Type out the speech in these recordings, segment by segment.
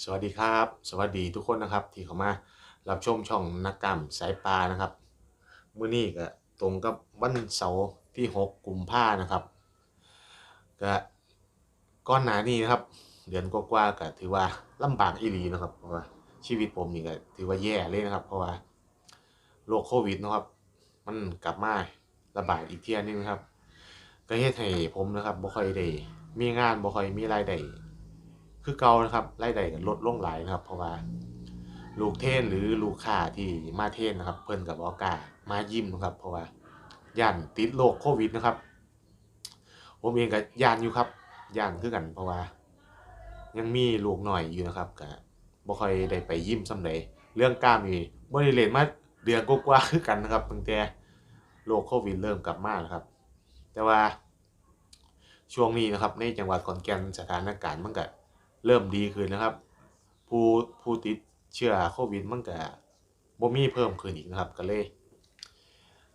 สวัสดีครับ สวัสดีทุกคนนะครับที่เข้ามารับชมช่องนักกรรมสายปลานะครับมื้อนี้ก็ตรงกับวันเสาร์ที่ 6 กุมภานะครับก็ก้อนหนานี้นะครับ เดือนกว่าๆก็ถือว่าลำบากอีหลีนะครับเพราะว่าชีวิตผมนี่ก็ถือว่าแย่เลยนะครับ เพราะว่าโรคโควิดนะครับ มันกลับมาระบาดอีกเที่ยนึงนะครับ ก็เฮ็ดให้ผมนะครับบ่ค่อยได้มีงานบ่ค่อยมีรายได้ คือเก่านะครับรายได้ก็ลดลงหลายนะครับ เพราะว่าลูกเทนหรือลูกค้าที่มาเทนนะครับ เพิ่นก็บ่กามายิ้มนะครับ เพราะว่าย่านติดโรคโควิดนะครับ ผมเองก็ย่านอยู่ครับย่านคือกัน เพราะว่า ยังมีลูกหน้อยอยู่นะครับก็บ่ค่อยได้ไปยิ้มส่ำใดเรื่องกล้ามนี่บ่ได้เล่นมาเดือนกว่าๆคือกันนะครับตั้งแต่โรคโควิดเริ่มกลับมานะครับ แต่ว่าช่วงนี้นะครับในจังหวัดขอนแก่นสถานการณ์มันก็ เริ่มดีขึ้นนะครับ ผู้ผู้ติดเชื้อโควิดมันก็บ่มีเพิ่มขึ้นอีกนะครับก็เลย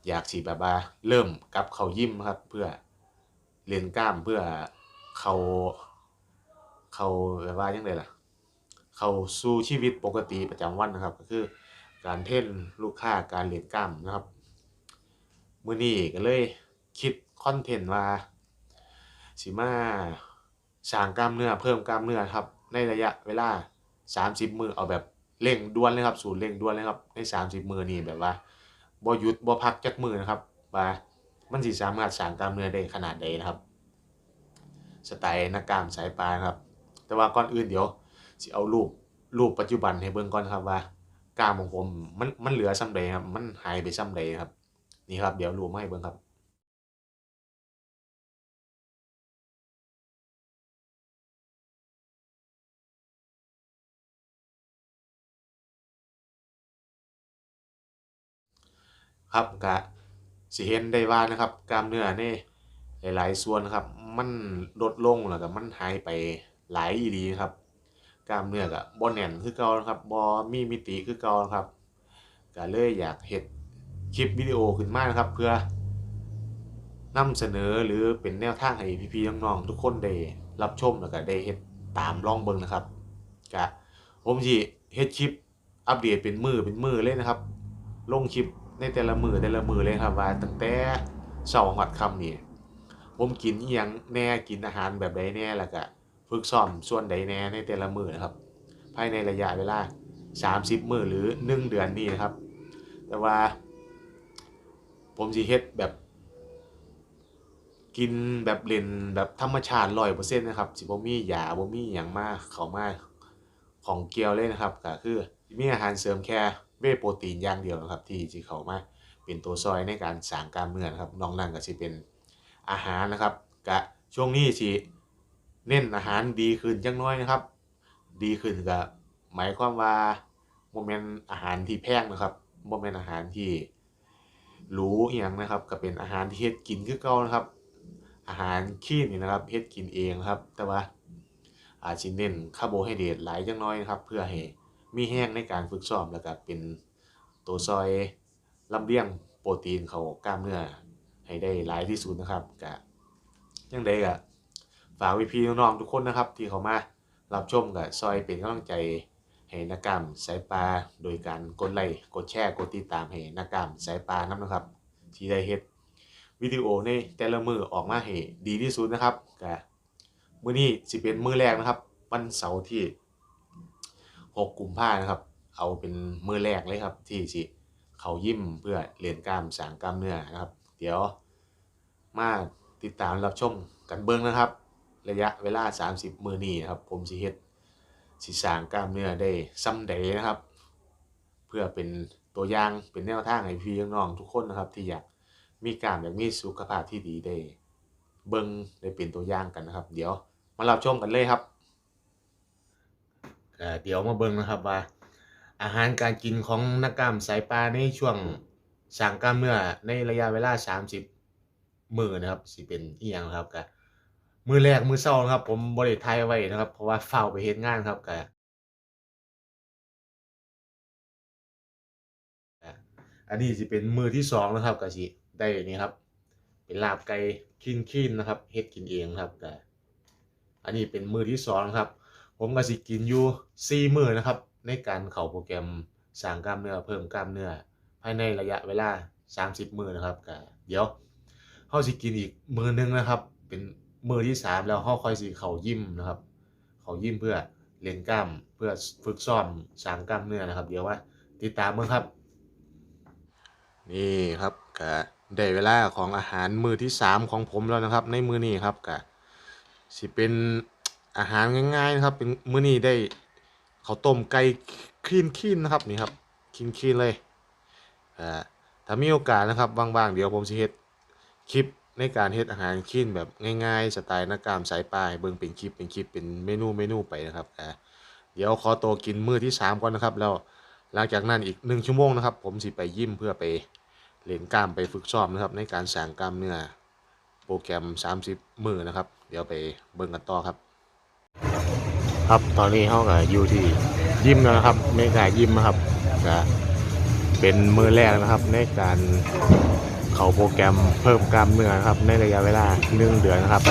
อยากสิแบบว่าเริ่มกลับเข้ายิ้มครับ เพื่อเล่นกล้ามเพื่อเขาเขาแบบว่าจังได๋ล่ะ เขาสู่ชีวิตปกติประจำวันนะครับ ก็คือการเทรนลูกค้าการเล่นกล้ามนะครับมื้อนี้ก็เลยคิดคอนเทนต์ว่าสิมา สร้างกล้ามเนื้อเพิ่มกล้ามเนื้อครับ ในระยะเวลา 30 มือเอาแบบเร่งด่วนเลยครับศูนย์เร่งด่วนเลยครับใน 30 มือนี้แบบว่าบ่หยุดบ่พักจักมือนะครับว่ามันสิสามารถสร้างกล้ามเนื้อได้ขนาดใดนะครับสไตล์นักกล้ามสายปลาครับ แต่ว่าก่อนอื่นเดี๋ยวสิเอารูปรูปปัจจุบันให้เบิ่งก่อนครับว่ากล้ามของผมมันมันเหลือส่ำใดครับมันหายไปส่ำใดครับนี่ครับเดี๋ยวรูปมาให้เบิ่งครับ ครับก็สิเห็นได้ว่านะครับกล้ามเนื้อในหลาย ๆ ส่วนนะครับ มันลดลงแล้วก็มันหายไปหลายอีหลีครับกล้ามเนื้อก็บ่แน่นคือเก่านะครับบ่มีมิติคือเก่านะครับก็เลยอยากเฮ็ดคลิปวิดีโอขึ้นมานะครับ เพื่อนำเสนอหรือเป็นแนวทางให้พี่ๆน้องๆทุกคนได้รับชมแล้วก็ได้เฮ็ดตามลองเบิ่งนะครับก็ผมสิเฮ็ดคลิปอัปเดตเป็นมือเป็นมือเลยนะครับ ลงคลิป ในแต่ละมือแต่ละมือเลยครับว่าตั้งแต่เช้าฮอดค่ำนี่ผมกินอิหยังแน่กินอาหารแบบใดแน่แล้วก็ฝึกซ้อมส่วนใดแน่ในแต่ละมือนะครับ ภายในระยะเวลา 30 มือหรือ 1 เดือนนี้นะครับ แต่ว่า ผมสิเฮ็ดแบบ กินแบบเล่นแบบธรรมชาติ100%นะครับสิบ่มียาบ่มีหยังมาเขามาของเกียวเลยนะครับก็คือมีอาหารเสริมแค่ เวโปรตีนอย่างเดียวนะครับ ที่สิเขามาเป็นตัวซอยในการสร้างกล้ามเนื้อนครับนอกนั้นก็สิเป็นอาหารนะครับก็ช่วงนี้สิเน้นอาหารดีขึ้นจักหน่อยนะครับ ดีขึ้นก็หมายความว่าบ่แม่นอาหารที่แพงนะครับบ่แม่นอาหารที่หรูอิหยังนะครับ ก็เป็นอาหารที่เฮ็ดกินคือเก่านะครับ อาหารคลีนนี่นะครับเฮ็ดกินเองนะครับ แต่ว่าอาจสิเน้นคาร์โบไฮเดรตหลายจักหน่อยนะครับ เพื่อให้ มีแห้งในการฝึกซ้อมแล้วก็เป็นตัวซอยลำเลียงโปรตีนเขากล้ามเนื้อให้ได้หลายที่สุดนะครับก็ยังไดก็ฝากพี่ๆน้องๆทุกคนนะครับ ที่เขามารับชมก็ซอยเป็นกำลังใจให้นักกล้ามสายปลาโดยการกดไลค์กดแชร์กดติดตามให้นักกล้ามสายปลานํนะครับ ที่ได้เฮ็ดวิดีโอในแต่ละมือออกมาให้ดีที่สุดนะครับก็มื้อนี้สิเป็นมื้อแรกนะครับ วันเสาร์ที่ 6กุมภานะครับ เอาเป็นมือแรกเลยครับ ที่สิเขายิ้มเพื่อเรียนกล้ามสางกล้ามเนื้อนะครับ เดี๋ยวมาติดตามรับชมกันเบิ่งนะครับ ระยะเวลา 30 มือนี้นะครับ ผมสิเฮ็ดสิสางกล้ามเนื้อได้ส่ำใดนะครับ เพื่อเป็นตัวอย่างเป็นแนวทางให้พี่น้องทุกคนนะครับที่อยากมีกล้ามอยากมีสุขภาพที่ดีได้เบิ่งได้เป็นตัวอย่างกันนะครับ เดี๋ยวมารับชมกันเลยครับ เดี๋ยวมาเบิ่งนะครับว่า อาหารการกินของนักกล้ามสายปลาในช่วงสร้างกล้ามเนื้อในระยะเวลา 30 มือนะครับสิเป็นอิหยังครับก็มื้อแรกมือเช้านครับ ผมบ่ได้ถ่ายไว้นะครับ เพราะว่าฟ้าไปเฮ็ดงานครับก็ก็อันนี้สิเป็นมือที่สองนะครับก็สิได้นี่ครับ เป็นลาบไก่คลีนๆนนะครับเฮ็ดกินเองครับก็อันนี้เป็นมือที่สองนะครับ ผมก็สิกินอยู่สี่มื้อนะครับ ในการเข้าโปรแกรมสร้างกล้ามเนื้อเพิ่มกล้ามเนื้อ ภายในระยะเวลา 30 มื้อนะครับก็เดี๋ยวเฮาสิกินอีกมื้อหนึงนะครับ เป็นมื้อที่ 3 แล้วเฮาค่อยสิเข้ายิมนะครับเข้ายิมเพื่อเล่นกล้ามเพื่อฝึกซ้อมสร้างกล้ามเนื้อนะครับ เดี๋ยวว่าติดตามเบิ่งครับ นี่ครับก็ได้เวลาของอาหารมื้อที่ 3 ของผมแล้วนะครับ ในมื้อนี้ครับก็สิเป็น อาหารง่ายๆนะครับ เป็นมื้อนี้ได้ข้าวต้มไก่คลีนๆนนะครับนี่ครับคลีนๆเลยอ่าถ้ามีโอกาสนะครับว่างๆเดี๋ยวผมสิเฮ็ดคลิปในการเฮ็ดอาหารคลีนแบบง่ายๆสไตล์นักกามสายปลาเบิ่งเป็นคลิปเป็นคลิปเป็นเมนูเมนูไปนะครับอ่าเดี๋ยวขอตัวกินมื้อที่ 3 ก่อนนะครับ แล้วหลังจากนั้นอีก 1 ชั่วโมงนะครับ ผมสิไปยิมเพื่อไปเล่นกล้ามไปฝึกซ้อมนะครับ ในการสร้างกล้ามเนื้อโปรแกรม 30 มื้อนะครับ เดี๋ยวไปเบิ่งกันต่อครับ ครับตอนนี้เฮาก็อยู่ที่ยิมแล้วนะครับในการยิมนะครับก็เป็นมือแรกนะครับ ในการเข้าโปรแกรมเพิ่มกล้ามเนื้อนะครับ ในระยะเวลาหนึ่งเดือนนะครับ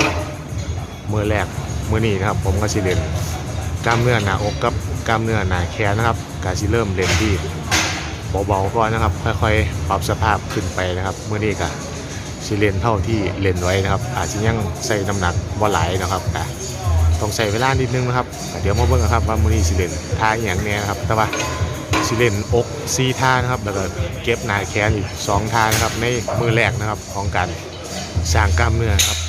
มือแรกมือนี้นะครับ ผมก็สิเล่นกล้ามเนื้อหน้าอกกับกล้ามเนื้อหน้าแขนนะครับก็สิเริ่มเล่นที่เบาๆก่อนนะครับ ค่อยๆปรับสภาพขึ้นไปนะครับมือนี้ก็สิเล่นเท่าที่เล่นไว้นะครับ อาจจะยังใส่น้ำหนักบ่หลายนะครับก็ ต้องใส่เวลานิดนึงนะครับ เดี๋ยวมาเบิ่งกันครับว่ามือนี้สิเล่นท่าอย่างแน่นะครับ แต่ว่าสิเล่นอกซีท่านะครับ แล้วก็เก็บหนาแขนอีกสองท่านะครับ ในมือแรกนะครับของการสร้างกล้ามเนื้อครับ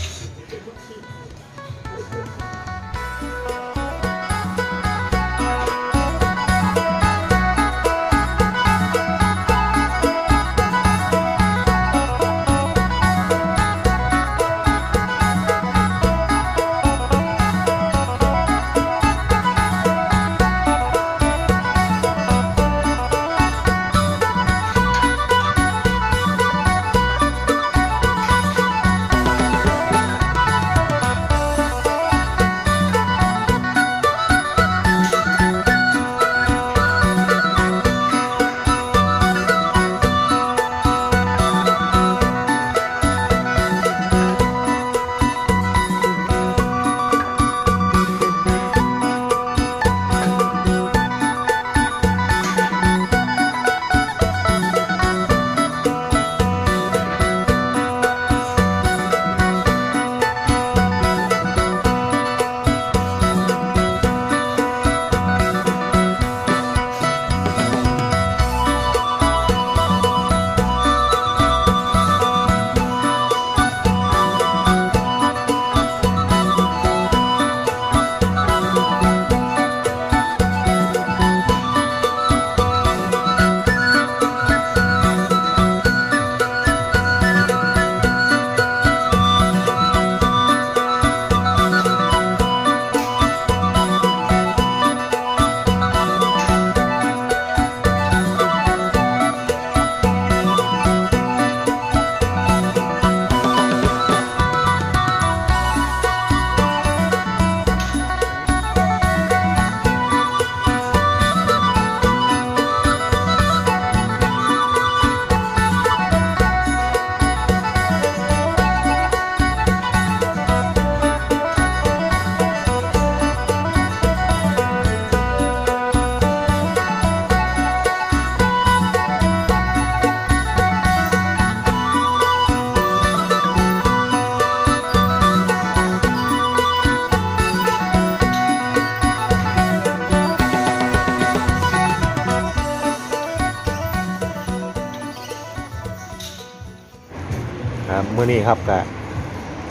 มื้อนี้ครับก็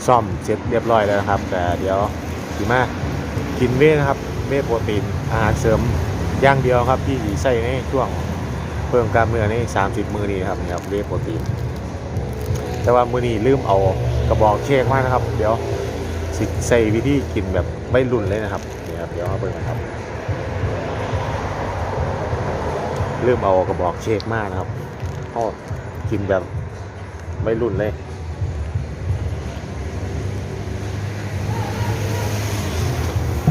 ซ่อมเสร็จเรียบร้อยแล้วนะครับแต่เดี๋ยวสิมากินเวทนะครับเวทโปรตีนอาหารเสริมย่างเดียวครับที่สิใส่ในช่วงเพิ่มกล้ามเนื้อใน30มื้อนี้ครับนี่ครับเวทโปรตีนแต่ว่ามือนี้ลืมเอากระบอกเค้กมานะครับ เดี๋ยวสิใส่วิธีกินแบบไม่รุนเลยนะครับนี่ครับเดี๋ยวมาเบิ่งกันครับลืมเอากระบอกเค้กมานะครับเอากินแบบไม่รุนเลย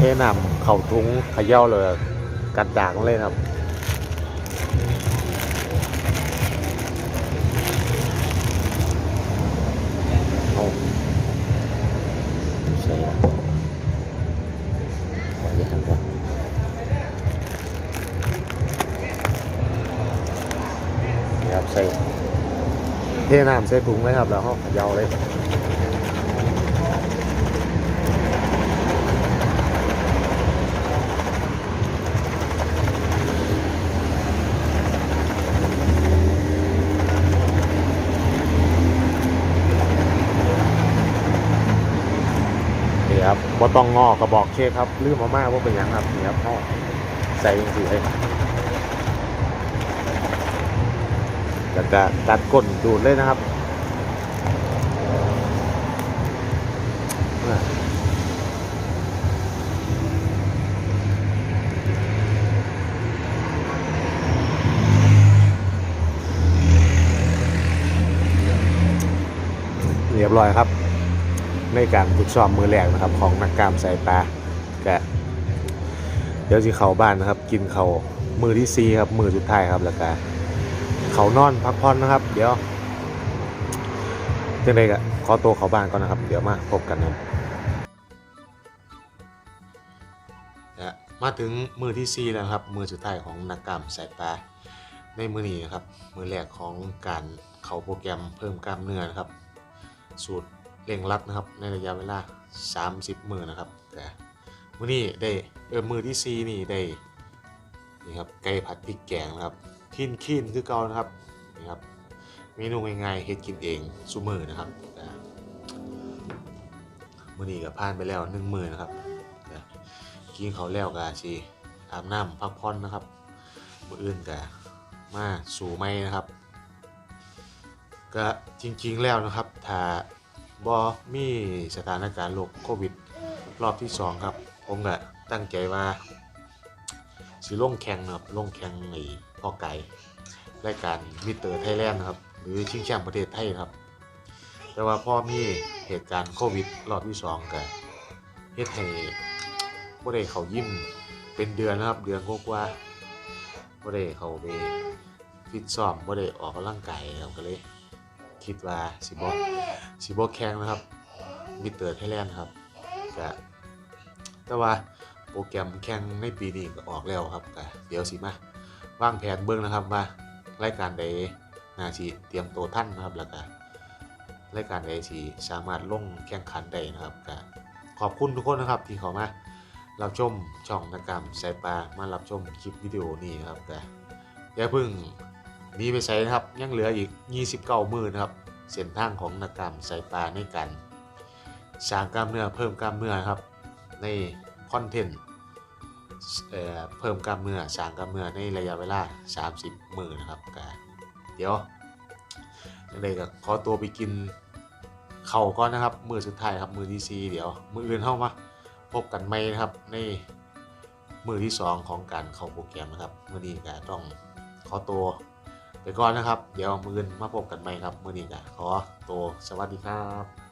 เทนำเข่าทุ้งขย่าเลย กัดด่างเลยครับใส่เทน้ำใส่ถุงเลยครับ แล้วเขาเย่าเลย นี่ครับบ่ต้องงอกระบอกเค้กครับลืมมาม่าว่าเป็นยังครับนี่ครับพ่อใส่ยังสิเลยแล้วก็ตัดก้นดูดเลยนะครับเรียบร้อยครับ ในการฝึกซ้อมมือแรกนะครับ ของนักก้ามสายปลาแกะเดี๋ยวสิเข้าบ้านนะครับ กินเขามือที่ซีครับมือสุดท้ายครับแล้วก็เขานอนพักผ่อนนะครับ เดี๋ยวจังไดก็ขอตัวเข้าบ้านก่อนนะครับ เดี๋ยวมาพบกันครับและมาถึงมือที่ซีแล้วครับ มือสุดท้ายของนักกล้ามสายปลาในมือนี้นะครับ มือแรกของการเข้าโปรแกรมเพิ่มกล้ามเนื้อนะครับ สูตร เร่งรัดนะครับ ในระยะเวลา 30 มือนะครับแต่มื้อนี้ได้เออมือที่4นี่ได้นี่ครับไก่ผัดพริกแกงนะครับคินคินคือเก่านะครับนี่ครับเมนูง่ายๆเฮ็ดกินเองซุมือนะครับแต่มื้อนี้ก็ผ่านไปแล้ว1มือนะครับกินเขาแล้วก็สิอาบน้ำพักผ่อนนะครับมื้ออื่นก็มาสู่ไม่นะครับ ก็จริงๆแล้วนะครับถ้า บอมีสถานการณ์โรคโควิด รอบที่2ครับ ผมก็ตั้งใจว่าสิลงแข่งนะครับลงแข่งในพ่อไก่รายการมิเตอร์ไทยแลนด์นะครับหรือชิงแชมป์ประเทศไทยครับ แต่ว่าพ่อมีเหตุการณ์โควิดรอบที่2ก็เฮ็ดให้บ่ได้เขายิ้มเป็นเดือนนะครับเดือนกว่าๆบ่ได้เขาไปฟิตซ้อมบ่ได้ออกกำลังกายครับก็เลย คิดว่าสิบสิบแข่งนะครับมิเตอร์ไทยแลนด์ครับก็แต่ว่าโปรแกรมแข่งในปีนี้ก็ออกแล้วครับก็เดี๋ยวสิมาวางแผนเบิ่งนะครับว่ารายการใดนาสิเตรียมตัวท่านนะครับแล้วก็รายการใดสิสามารถลงแข่งขันได้นะครับก็ขอบคุณทุกคนนะครับที่เข้ามารับชมช่องนักกรรมสายปลามารับชมคลิปวิดีโอนี้นะครับก็อย่าเพิ่ง นี้ไปใช้นะครับยังเหลืออีก 29 มือนะครับเส้นทางของนักกรรมใสายปลาในการสร้างกล้ามเนื้อเพิ่มกล้ามเนื้อครับในคอนเทนต์เพิ่มกล้ามเนื้อสร้างกล้ามเนื้อในระยะเวลา 30 มือนะครับก็เดี๋ยวยังไงก็ขอตัวไปกินเข่าก่อนนะครับ มือสุดท้ายครับมือที่สี่เดี๋ยว มืออื่นเข้ามาพบกันไหมนะครับในมือที่สองของการเข้าโปรแกรมนะครับมือนี้ก็ต้องขอตัว ไปก่อนนะครับ เดี๋ยวมืออนมาพบกันใหม่ครับ มือนี้ก็ขอตัวสวัสดีครับ